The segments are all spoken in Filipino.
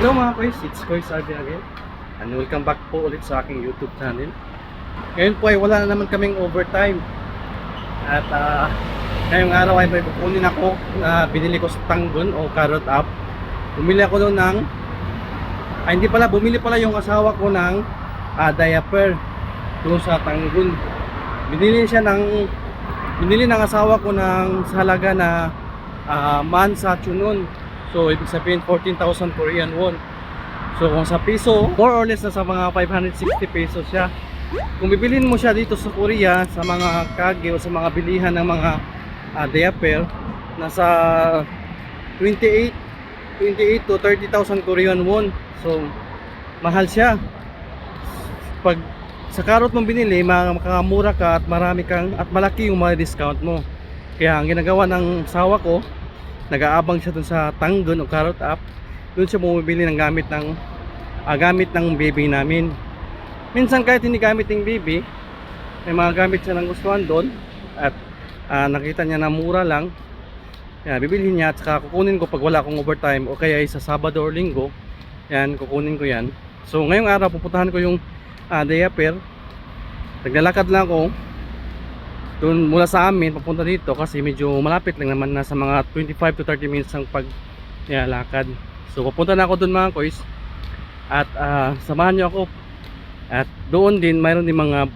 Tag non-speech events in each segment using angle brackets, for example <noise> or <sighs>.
Hello mga koys, it's Koy Sardi again. And welcome back po ulit sa aking YouTube channel. Ngayon po ay wala na naman kaming overtime. At ah, ngayong araw ay may kukunin ako na binili ko sa Tanggon o Carrot App. Bumili ako doon ng ay hindi pala, bumili pala yung asawa ko ng ah, diaper doon sa Tanggon. Binili siya ng binili ng asawa ko ng halaga na uh, man sa Chunon. So, ibig sabihin 14,000 Korean won. So, kung sa piso, more or less na sa mga 560 pesos siya. Kung bibilin mo siya dito sa Korea, sa mga kage o sa mga bilihan ng mga uh, diaper, nasa 28 28 to 30,000 Korean won. So, mahal siya. Pag sa karot mong binili, makakamura ka at marami kang at malaki yung mga discount mo. Kaya ang ginagawa ng sawa ko, nag-aabang siya dun sa Tanggon o Carrot app. Doon siya bumibili ng gamit ng ah, gamit ng baby namin. Minsan kahit hindi gamit ng baby, may mga gamit siya ng gustuhan doon at ah, nakita niya na mura lang. Kaya bibilhin niya at saka kukunin ko pag wala akong overtime o kaya sa Sabado or Linggo. Yan, kukunin ko yan. So ngayong araw pupuntahan ko yung ah, diaper. Naglalakad lang ako doon mula sa amin papunta dito kasi medyo malapit lang naman nasa mga 25 to 30 minutes ang pag lakad. So pupunta na ako doon mga koys at ah, samahan niyo ako at doon din mayroon din mga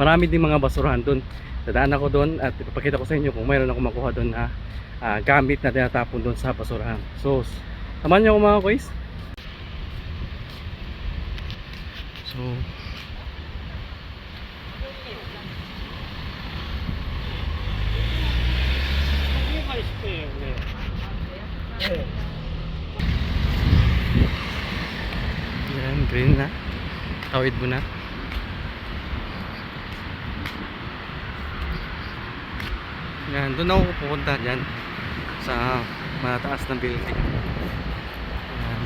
marami din mga basurahan doon. Dadaan ako doon at ipapakita ko sa inyo kung mayroon ako makuha doon na ah, gamit na tinatapon doon sa basurahan. So samahan niyo ako mga koys. So Yan, green na. Tawid mo na. Yan, doon ako pupunta dyan sa mataas ng building. Yan.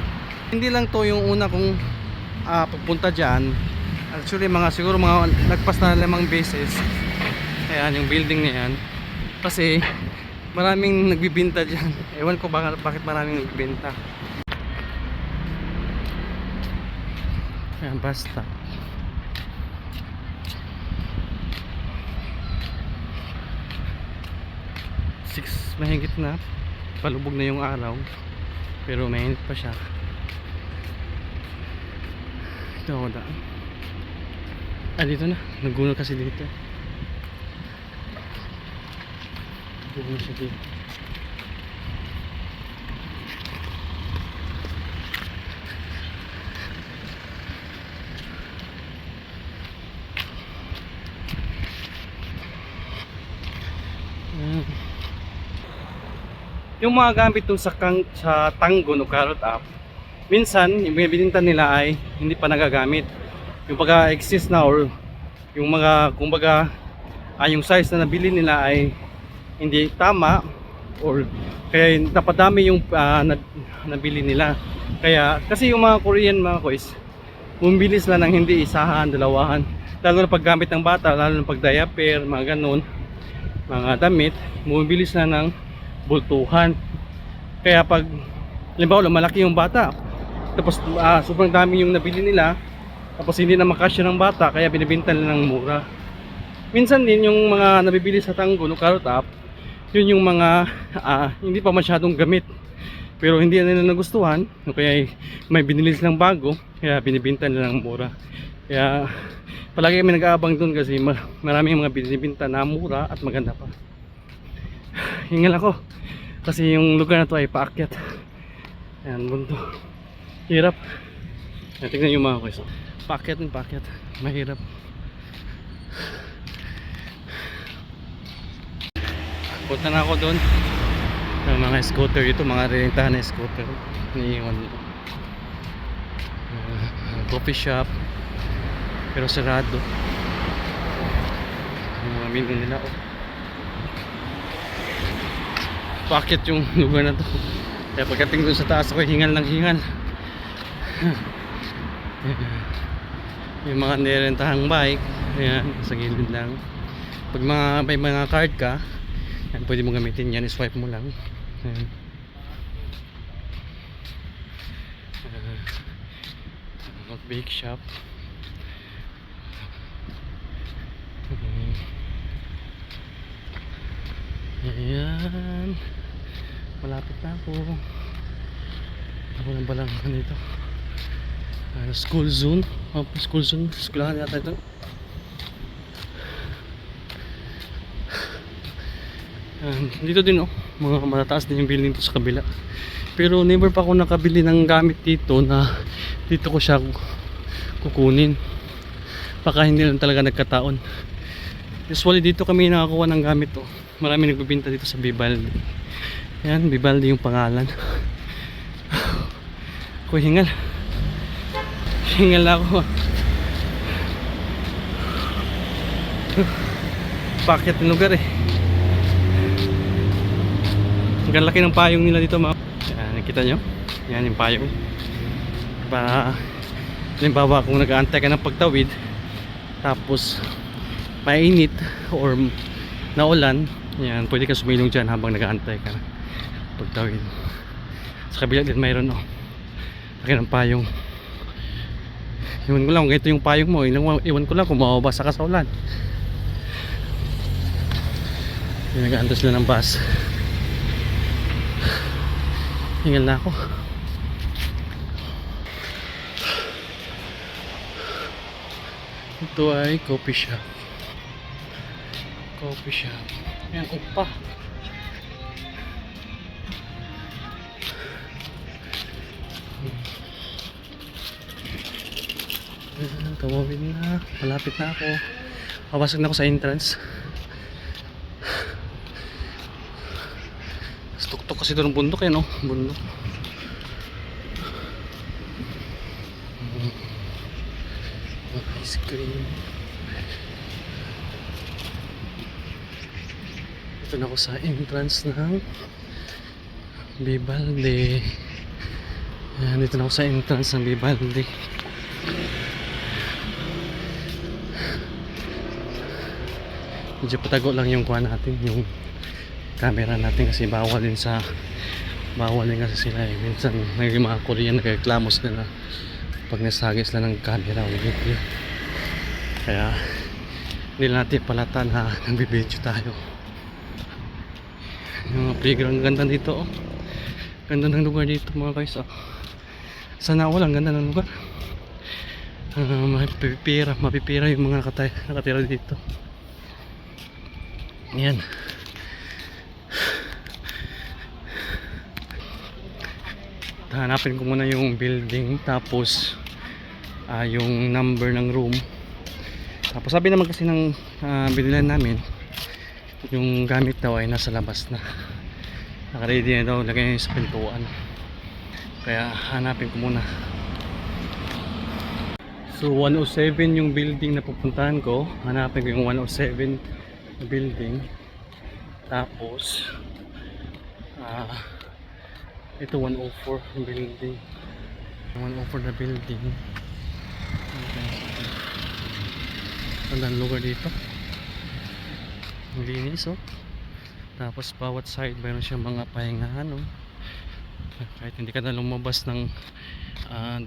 Hindi lang to yung una kong ah, pupunta dyan. Actually, mga siguro mga nagpas na lamang beses. Ayan, yung building na yan. Kasi maraming nagbibinta dyan. Ewan ko baka, bakit maraming nagbibinta. Ayan, basta. Six mahigit na. Palubog na yung araw. Pero mainit pa siya. Ito ako daan. Ah, dito na. Naguno kasi dito. Siya dito. Mm. Yung mga gamit dun sa, kang, sa Tanggon o Carrot app, minsan yung binibinintan nila ay hindi pa nagagamit. Yung pagka exist na or yung mga kumbaga ay yung size na nabili nila ay hindi tama or kaya napadami yung na, nabili nila. Kaya kasi yung mga Korean mga kois, bumibili sila ng hindi isahan, dalawahan. Lalo na paggamit ng bata, lalo na pag diaper, mga ganun mga damit, bumibili sila ng bultuhan. Kaya pag, halimbawa lumalaki yung bata, tapos ah, sobrang dami yung nabili nila, tapos hindi na makasya ng bata, kaya binibinta nila ng mura. Minsan din yung mga nabibili sa Tanggo, no Carrot App, yun yung mga ah, hindi pa masyadong gamit. Pero hindi nila nagustuhan, kaya may binili silang bago, kaya binibinta nila ng mura. Kaya palagi kami nag-aabang doon kasi ma- maraming mga binibinta na mura at maganda pa. <sighs> Hingal ako kasi yung lugar na to ay paakyat. Ayan, mundo. Hirap. Ayan, tignan yung mga kwesa. Paakyat ng paakyat. Mahirap. Punta na ako doon. Ng mga scooter ito, mga rentahan na scooter. Iniiwan. Uh, coffee shop pero sarado yung mga menu nila oh. bakit yung <laughs> lugar na to kaya pagdating dun sa taas ako hingal ng hingal <laughs> yung mga nirentahang bike ayan sa gilid lang pag mga, may mga card ka yan, pwede mo gamitin yan swipe mo lang ayan. Ah. bake shop. Ayan. Malapit na ako. Ako lang palang ano ito. Ah, school zone. Oh, school zone. Skulahan yata ito. Ayan, dito din oh. Mga matataas din yung building to sa kabila. Pero never pa ako nakabili ng gamit dito na dito ko siya kukunin. Baka hindi lang talaga nagkataon. Usually dito kami nakakuha ng gamit to. Marami nagbibinta dito sa Vivaldi. Yan, Vivaldi yung pangalan. <sighs> Ako hingal. Hingal ako. <sighs> Bakit ng lugar eh. Ang laki ng payong nila dito mga. Yan, nakita nyo? Yan yung payong. Para halimbawa kung nag-aantay ka ng pagtawid tapos mainit or naulan yan, pwede ka sumilong dyan habang nag-aantay ka na pagtawid sa kabila din mayroon oh laki ng payong iwan ko lang kung ito yung payong mo iwan, ko lang kung mababasa ka sa ulan nag-aantos sila ng bus hingal na ako. Ito ay coffee shop. Coffee shop. Yan upa. Ayan, tumawid na. Malapit na ako. Papasok na ako sa entrance kasi doon ng bundok yan oh bundok. Mm. ice cream. Ito na ako sa entrance ng Vivaldi. Ayan, dito na ako sa entrance ng Vivaldi. Medyo patago lang yung kuha natin yung camera natin kasi bawal din sa bawal din kasi sila eh. Minsan naging mga Korean nagreklamo sila na pag nasagi sila ng camera o video kaya hindi natin palata na <laughs> nagbibideo tayo. Yung mga playground ganda dito oh. Ganda ng lugar dito mga guys oh. Sana all ang ganda ng lugar. Uh, mapipira mapipira yung mga nakatay, nakatira dito. Yan hanapin ko muna yung building tapos ah, yung number ng room. Tapos sabi naman kasi ng uh, binilan namin yung gamit daw ay nasa labas na. Nakaready na daw lagay sa pintuan. Kaya hanapin ko muna. So 107 yung building na pupuntahan ko. Hanapin ko yung 107 na building. Tapos ah ito 104 yung building. 104 na building. Ang lugar dito. Ang linis oh. Tapos bawat side mayroon siyang mga pahingahan oh. Kahit hindi ka na lumabas ng ah,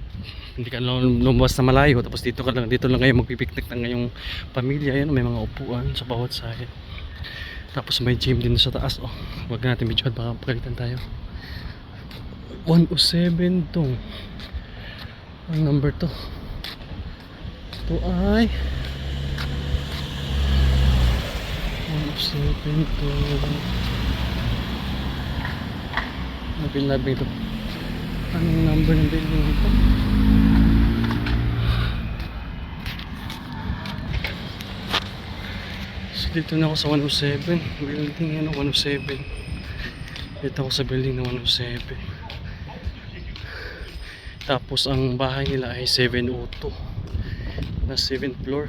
hindi ka na lumabas na malayo tapos dito ka lang dito lang kayo magpipiknik ng ngayong pamilya. Yan may mga upuan sa bawat side. Tapos may gym din sa taas oh. Wag natin video baka pagalitan tayo 107 to ang number to. To ay 107 to labing labing to anong number ng building ito so dito na ako sa 107 building yan 107 dito ako sa building na 107 tapos ang bahay nila ay 702 na 7th floor.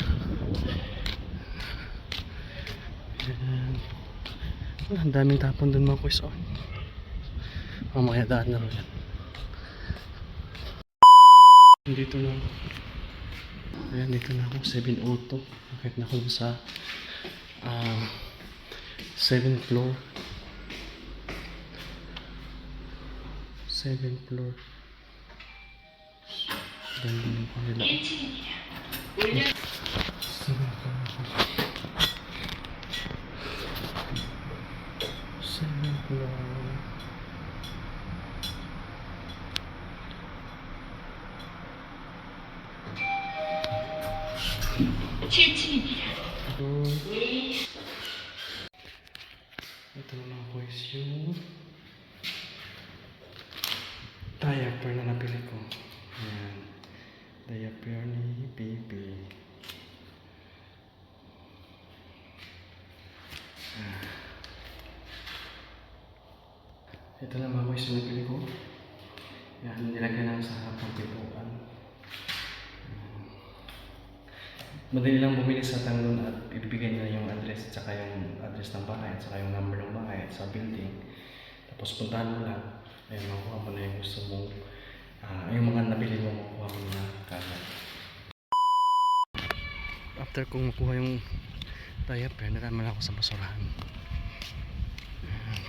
Wala, ang daming tapon dun mga kuys. Oh. Mamaya daan na rin. Dito na ako. Ayan, dito na ako. 702. Bakit na ako sa ah 7th floor. 7th floor. Sending ko nila. Sending ko lang. Ito. Ito naman po is yung diaper na nabili ko. Ayan. Diaper ni baby. Ah. Ito po is yung nabili ko. Ayan, nilagyan lang sa ng pintuan. Madali lang bumili sa tanglon at ibibigay nila yung address at saka yung address ng bahay at saka yung number ng bahay at sa building. Tapos puntahan mo lang. Ayun, makuha mo na yung gusto mong ah, yung mga nabili mo, makuha mo na kagad. After kong makuha yung diaper, nalaman ako sa basurahan. Ayan.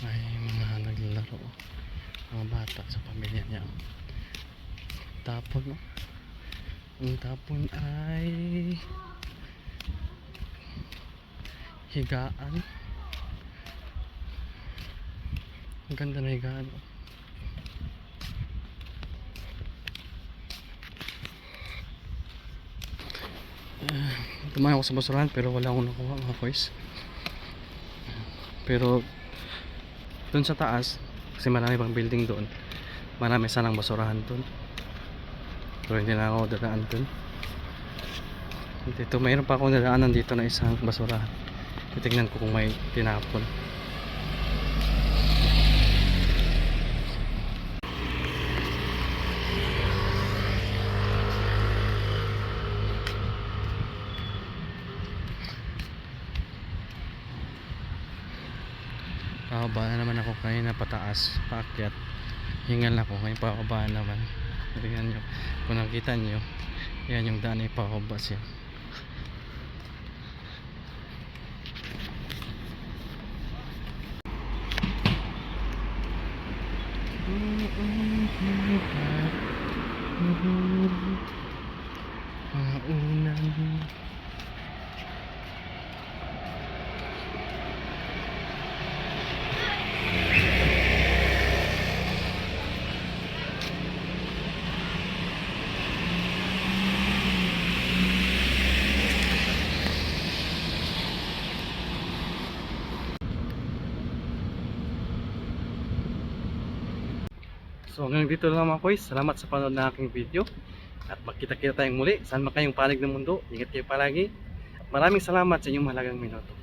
May mga naglalaro. Mga bata sa pamilya niya. Tapon, no? Ang tapon ay higaan. Ang ganda na higaan. oh. Ah, Tumayo ako sa basurahan pero wala akong nakuha mga boys. Pero doon sa taas kasi marami pang building doon. Marami sanang basurahan doon. Pero hindi na ako dadaan dun. Dito, mayroon pa akong nadaanan dito na isang basurahan. Titignan ko kung may tinapon. Pababa na naman ako kanina pataas, paakyat. Hingal ako, ngayon pababa naman. Tingnan nyo, kung nakita nyo, yan yung daan ay pababa siya. Mga unan. So hanggang dito lang mga boys. Salamat sa panood ng aking video. At magkita-kita tayong muli. Saan man kayong panig ng mundo. Ingat kayo palagi. Maraming salamat sa inyong mahalagang minuto.